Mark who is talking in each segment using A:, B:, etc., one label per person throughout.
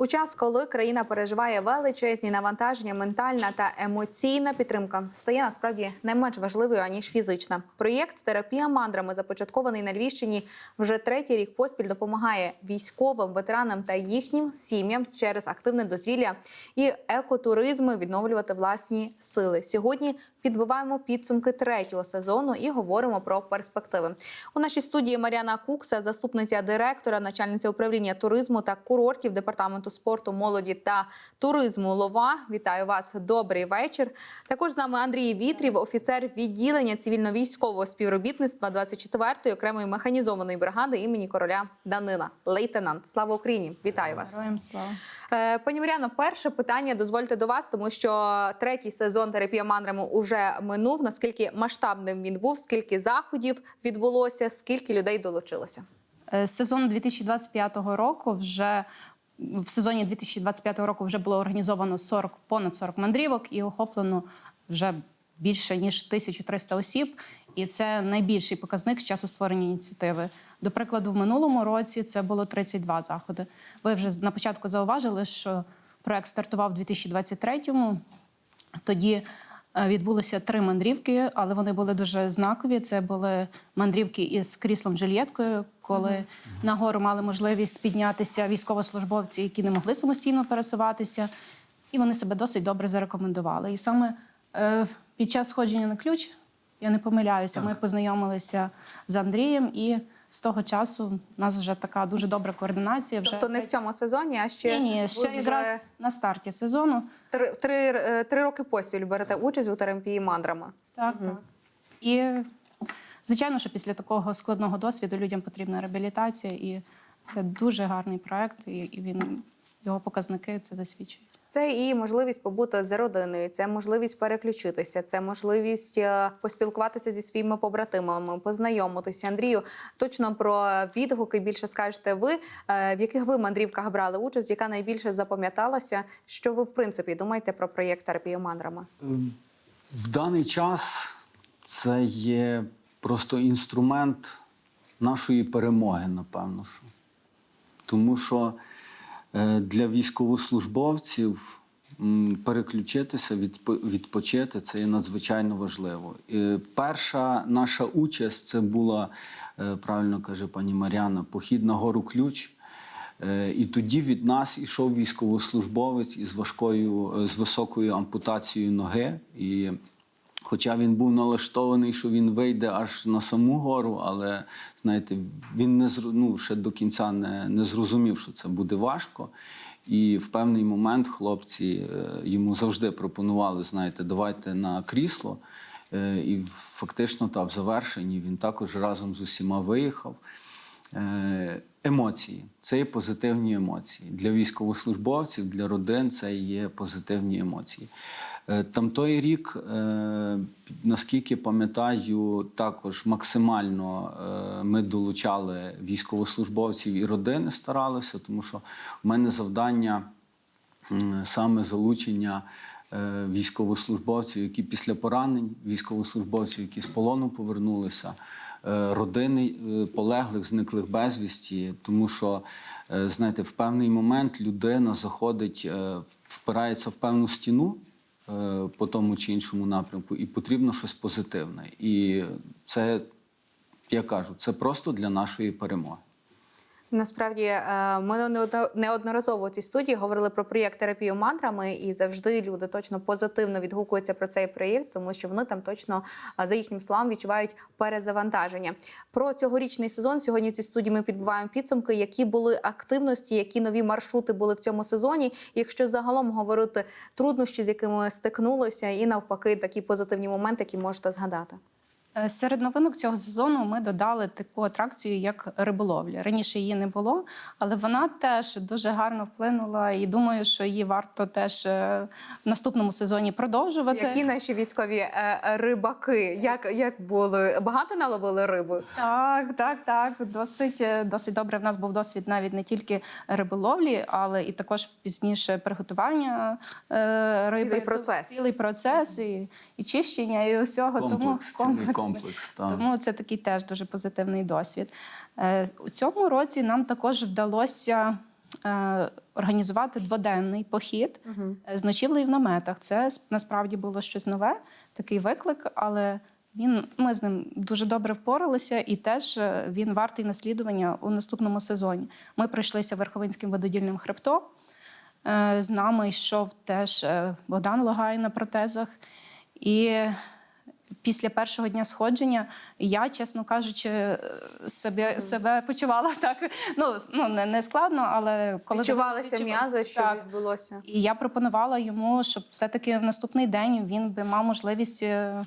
A: У час, коли країна переживає величезні навантаження, ментальна та емоційна підтримка стає насправді не менш важливою аніж фізична. Проєкт терапія мандрами, започаткований на Львівщині, вже третій рік поспіль допомагає військовим, ветеранам та їхнім сім'ям через активне дозвілля і екотуризми відновлювати власні сили. Сьогодні підбиваємо підсумки третього сезону і говоримо про перспективи. У нашій студії Мар'яна Кукса, заступниця директора, начальниця управління туризму та курортів департаменту спорту, молоді та туризму Лова. Вітаю вас. Добрий вечір. Також з нами Андрій Вітрів, офіцер відділення цивільно-військового співробітництва 24-ї окремої механізованої бригади імені короля Данила. Лейтенант. Слава Україні! Вітаю вас.
B: Героям слава.
A: Е, Пані Мар'яно, перше питання дозвольте до вас, тому що третій сезон терапія мандрами уже минув. Наскільки масштабним він був? Скільки заходів відбулося? Скільки людей долучилося?
B: Е, З сезону 2025 року вже в сезоні 2025 року вже було організовано 40, понад 40 мандрівок і охоплено вже більше ніж 1300 осіб. І це найбільший показник з часу створення ініціативи. До прикладу, в минулому році це було 32 заходи. Ви вже на початку зауважили, що проект стартував у 2023-му. Тоді відбулося три мандрівки, але вони були дуже знакові. Це були мандрівки із кріслом Жильєткою, коли на гору мали можливість піднятися військовослужбовці, які не могли самостійно пересуватися, і вони себе досить добре зарекомендували. І саме е, під час сходження на ключ, я не помиляюся, ми познайомилися з Андрієм, і з того часу у нас вже така дуже добра координація. Вже
A: Тобто не в цьому сезоні, а ще
B: ні, ні, ще
A: вже
B: якраз на старті сезону.
A: три, три, е, три роки поспіль берете участь у терапії мандрами.
B: Так, так. І звичайно, що після такого складного досвіду людям потрібна реабілітація, і це дуже гарний проект, і він його показники це засвідчують.
A: Це і можливість побути з родиною, це можливість переключитися, це можливість е, поспілкуватися зі своїми побратимами, познайомитися. Андрію, точно про відгуки більше скажете ви, е, в яких ви мандрівках брали участь, яка найбільше запам'яталася? Що ви в принципі думаєте про проєкт терапія мандрами?
C: В даний час це є просто інструмент нашої перемоги, напевно. що. Тому що для військовослужбовців переключитися, відпо- відпочити це є надзвичайно важливо. Перша наша участь це була, е, правильно каже пані Мар'яна, похід на гору ключ. Е, І тоді від нас ішов військовослужбовець із важкою, е, з високою ампутацією ноги. І хоча він був налаштований, що він вийде аж на саму гору, але знаєте, він не ну, ще до кінця не, не зрозумів, що це буде важко. І в певний момент хлопці е, йому завжди пропонували, знаєте, давайте на крісло. Е, І фактично та в завершенні він також разом з усіма виїхав. Е, Емоції це є позитивні емоції. Для військовослужбовців, для родин це є позитивні емоції. Е, Там той рік, е, наскільки пам'ятаю, також максимально е, ми долучали військовослужбовців і родини старалися, тому що в мене завдання саме залучення військовослужбовців, які після поранень, військовослужбовців, які з полону повернулися, родини полеглих, зниклих безвісті. Тому що, знаєте, в певний момент людина заходить, впирається в певну стіну. Е, По тому чи іншому напрямку, і потрібно щось позитивне. І це, я кажу, це просто для нашої перемоги.
A: Насправді е, ми неодно- неодноразово у цій студії говорили про проєкт терапію мандрами, і завжди люди точно позитивно відгукуються про цей проєкт, тому що вони там точно е, за їхнім словам відчувають перезавантаження. Про цьогорічний сезон сьогодні у цій студії ми підбиваємо підсумки, які були активності, які нові маршрути були в цьому сезоні. Якщо загалом говорити труднощі, з якими стикнулися, і навпаки, такі позитивні моменти, які можете згадати.
B: Е, Серед новинок цього сезону ми додали таку атракцію, як риболовля. Раніше її не було, але вона теж дуже гарно вплинула, і думаю, що її варто теж е, в наступному сезоні продовжувати.
A: Які наші військові е, рибаки? Як, як були багато наловили риби?
B: Так, так, так. Досить, досить добре. В нас був досвід навіть не тільки риболовлі, але і також пізніше приготування риби.
A: Цілий процес.
B: Цілий процес і, і чищення, і усього.
C: Комплекс,
B: тому
C: цілий комплекс. так.
B: Тому це такий теж дуже позитивний досвід. Е, У цьому році нам також вдалося е, організувати дводенний похід е, з ночівлею в наметах. Це насправді було щось нове, такий виклик, але він ми з ним дуже добре впоралися, і теж він вартий наслідування у наступному сезоні. Ми пройшлися верховинським вододільним хребтом. Е, З нами йшов теж Богдан Логай на протезах. І після першого дня сходження я, чесно кажучи, е, себе, себе почувала так. Ну, ну не, не складно, але коли
A: Відчувалися м'язи, що
B: Так.
A: відбулося.
B: І я пропонувала йому, щоб все-таки в наступний день він би мав можливість е,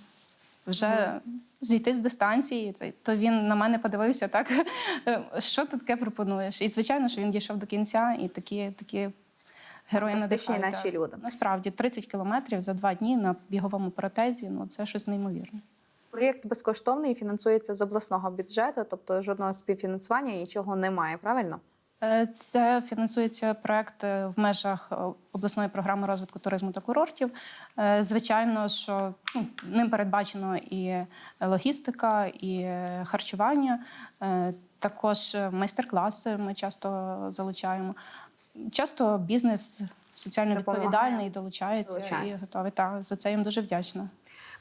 B: вже зійти з дистанції. То він на мене подивився так. «Е, Що ти таке пропонуєш? І звичайно, що він дійшов до кінця, і такі, такі герої
A: Фантастичні
B: надихають,
A: наші люди.
B: Насправді 30 кілометрів за два дні на біговому протезі. Ну це щось неймовірне.
A: Проєкт безкоштовний і фінансується з обласного бюджету, тобто жодного співфінансування нічого немає, правильно?
B: Е, Це фінансується проект е, в межах е, обласної програми розвитку туризму та курортів. Звичайно, що ну, ним передбачено і логістика, і харчування, також майстер-класи ми часто залучаємо. Часто бізнес соціально
A: Допомагає.
B: відповідальний долучається,
A: Долучається.
B: і готовий. Та за це їм дуже вдячна.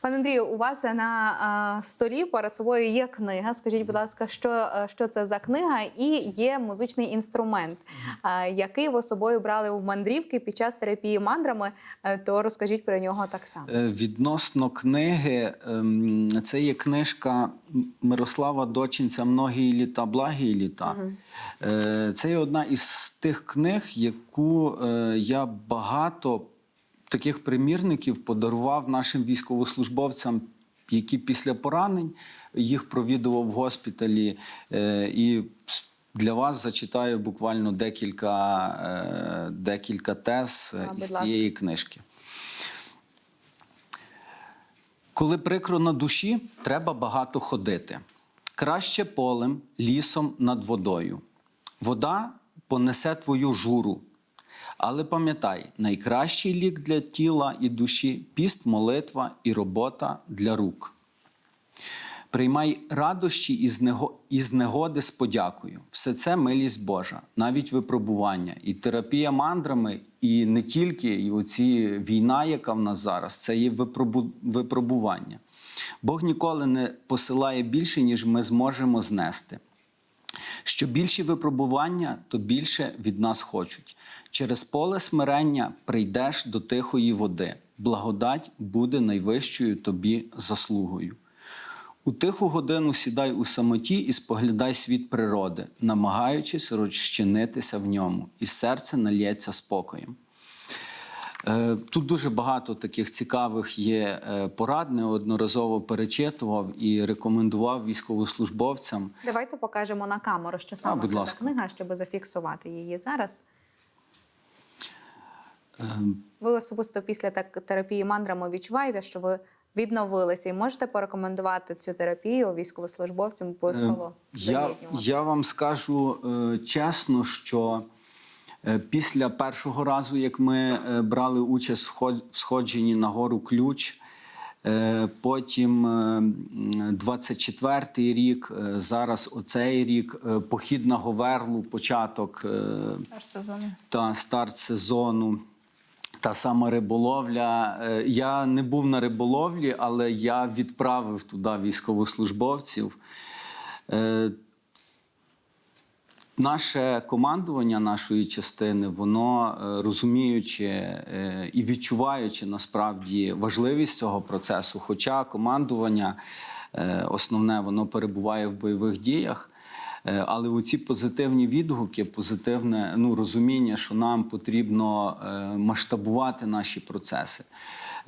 A: Пане Андрію, у вас на столі перед собою є книга. Скажіть, будь ласка, що, що це за книга? І є музичний інструмент, який ви собою брали в мандрівки під час терапії мандрами. Е, То розкажіть про нього так само.
C: Е, Відносно книги, ем, це є книжка Мирослава Дочинця Многі літа, благі літа. Е, Це є одна із тих книг, яку я багато таких примірників подарував нашим військовослужбовцям, які після поранень їх провідував в госпіталі. Е, І для вас зачитаю буквально декілька, е, декілька тез е,
A: А,
C: із
A: ласка.
C: цієї книжки. Коли прикро на душі, треба багато ходити. Краще полем, лісом над водою. Вода понесе твою журу. Але пам'ятай, найкращий лік для тіла і душі піст, молитва і робота для рук. Приймай радощі із, него, негоди з подякою. Все це милість Божа, навіть випробування. І терапія мандрами, і не тільки і оці війна, яка в нас зараз, це є випробування. Бог ніколи не посилає більше, ніж ми зможемо знести. Що більші випробування, то більше від нас хочуть. Через поле смирення прийдеш до тихої води. Благодать буде найвищою тобі заслугою. У тиху годину сідай у самоті і споглядай світ природи, намагаючись розчинитися в ньому, і серце нальється спокоєм. Е, Тут дуже багато таких цікавих є е, порад, неодноразово перечитував і рекомендував військовослужбовцям.
A: Давайте покажемо на камеру, що саме
C: будь
A: це за книга, щоб зафіксувати її зараз.
C: Ем,
A: Ви особисто після так, терапії мандрами відчуваєте, що ви відновилися і можете порекомендувати цю терапію військовослужбовцям обов'язково
C: Е, Я, я вам скажу е, чесно, що після першого разу, як ми е, брали участь в сходженні на гору Ключ, е, потім е, 24-й рік, е, зараз оцей рік, е, похід на Говерлу, початок е,
B: Перший сезон.
C: та старт сезону. Та сама риболовля. Е, Я не був на риболовлі, але я відправив туди військовослужбовців. Наше командування нашої частини, воно е, розуміючи е, і відчуваючи насправді важливість цього процесу, хоча командування е, основне воно перебуває в бойових діях. Але оці позитивні відгуки, позитивне ну, розуміння, що нам потрібно масштабувати наші процеси.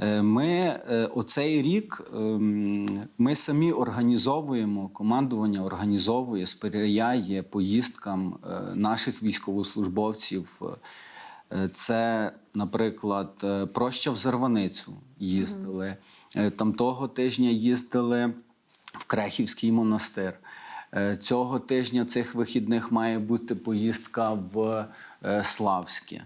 C: Е, Ми е, оцей рік ем, ми самі організовуємо, командування організовує, сприяє поїздкам е, наших військовослужбовців. Це, наприклад, проща в Зарваницю їздили. Там того тижня їздили в Крехівський монастир. Цього тижня цих вихідних має бути поїздка в Славське.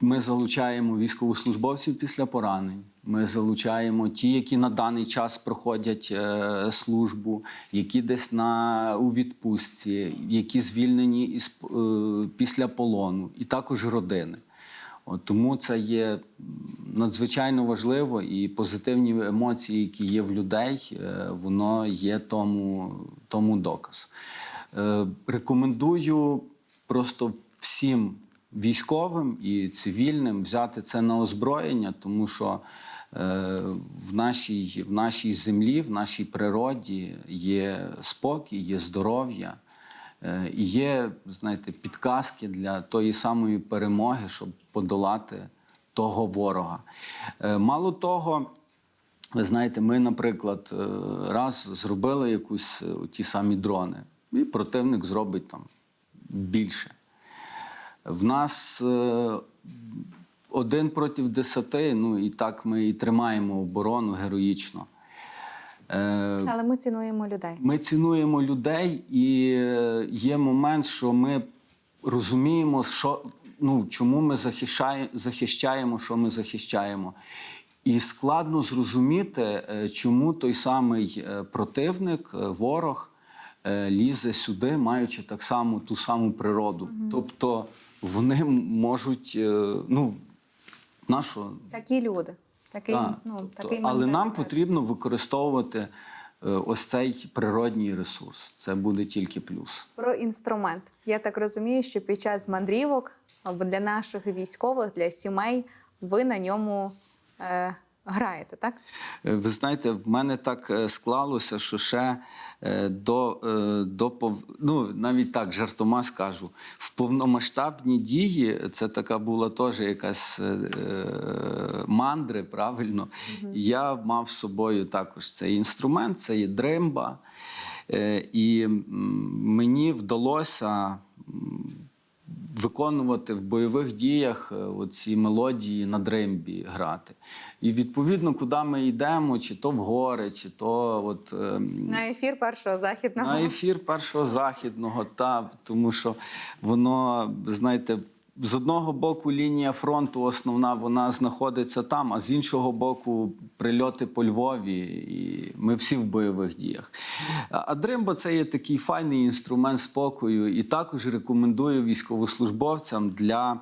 C: Ми залучаємо військовослужбовців після поранень. Ми залучаємо ті, які на даний час проходять е, службу, які десь на у відпустці, які звільнені із е, після полону, і також родини. От, тому це є надзвичайно важливо, і позитивні емоції, які є в людей, е, воно є тому, тому доказ. Е, рекомендую просто всім військовим і цивільним взяти це на озброєння, тому що е, в, нашій, в нашій землі, в нашій природі є спокій, є здоров'я. Е, є, знаєте, підказки для тої самої перемоги, щоб подолати того ворога. Е, Мало того, ви знаєте, ми, наприклад, раз зробили якусь ті самі дрони, і противник зробить там більше. В нас е, один проти десяти, ну і так ми і тримаємо оборону героїчно. Е,
A: Але ми цінуємо людей.
C: ми цінуємо людей, і е, є момент, що ми розуміємо, що, ну, чому ми захищаємо, захищаємо, що ми захищаємо. І складно зрозуміти, чому той самий противник, ворог, лізе сюди, маючи так само ту саму природу. Тобто вони можуть, е, ну, нащо
A: Такі люди. Такий,
C: так,
A: ну,
C: тобто,
A: такий
C: але нам потрібно використовувати е, ось цей природній ресурс. Це буде тільки плюс.
A: Про інструмент. Я так розумію, що під час мандрівок для наших військових, для сімей, ви на ньому е, граєте, так?
C: Е, Ви знаєте, в мене так е, склалося, що ще е, до, до ну, навіть так жартома скажу, в повномасштабні дії це така була теж якась мандри, правильно. Я мав з собою також цей інструмент, це є дримба. Е, І мені вдалося виконувати в бойових діях ці мелодії на дрембі грати. І відповідно, куди ми йдемо, чи то в гори, чи то от. ем,
A: На ефір першого західного.
C: на ефір першого західного, та тому що воно, знаєте, з одного боку лінія фронту основна вона знаходиться там, а з іншого боку прильоти по Львові, і ми всі в бойових діях. А дримба це є такий файний інструмент спокою, і також рекомендую військовослужбовцям для.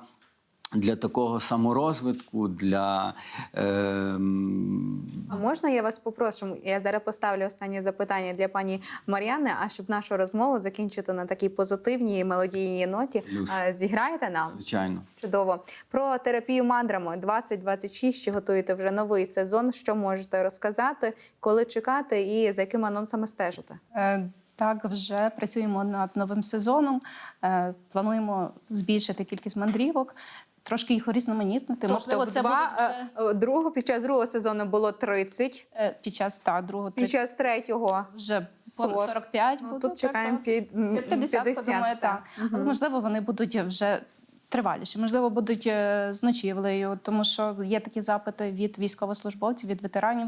C: Для такого саморозвитку, для ем,
A: А можна я вас попрошу? Я зараз поставлю останнє запитання для пані Мар'яни, а щоб нашу розмову закінчити на такій позитивній мелодійній ноті,
C: Плюс.
A: е, зіграєте нам?
C: звичайно.
A: Чудово. Про терапію мандрами 2026, чи готуєте вже новий сезон. Що можете розказати, коли чекати і за якими анонсами стежите?
B: Е, Так, вже працюємо над новим сезоном. Е, Плануємо збільшити кількість мандрівок, трошки їх урізноманітнити. Можливо, це
A: Тобто два,
B: буде
A: е, другого під час другого сезону було 30,
B: е, під час та, другого
A: під час третього
B: вже
A: 40.
B: 45
A: Ну,
B: буде.
A: тут
B: так,
A: чекаємо під м,
B: 50,
A: 50,
B: подумаю, так.
A: Мгм.
B: Але, можливо, вони будуть вже триваліші, можливо, будуть е, з ночівлею, тому що є такі запити від військовослужбовців, від ветеранів.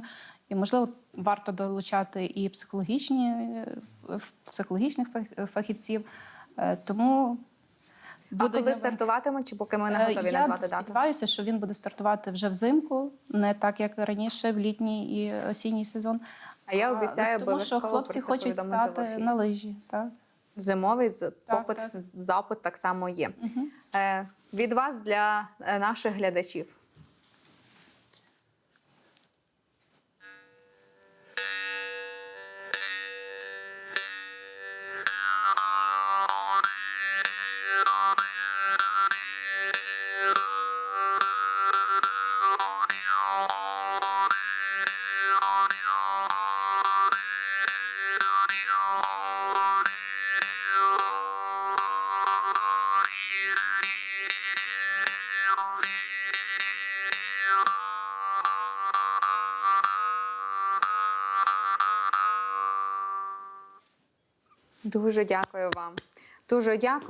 B: І, можливо, варто долучати і психологічні, психологічних фахівців. Е, Тому
A: А коли
B: новини.
A: стартуватиме, чи поки ми не
B: Е,
A: готові
B: Я
A: назвати дату?
B: сподіваюся, що він буде стартувати вже взимку, не так як раніше, в літній і осінній сезон.
A: А я обіцяю
B: тому, що хлопці
A: про це
B: хочуть стати на лижі. Так?
A: Зимовий з- попит,
B: так.
A: запит так само є.
B: Угу.
A: Е, від вас для е, наших глядачів. Дуже дякую вам. Дуже дякую.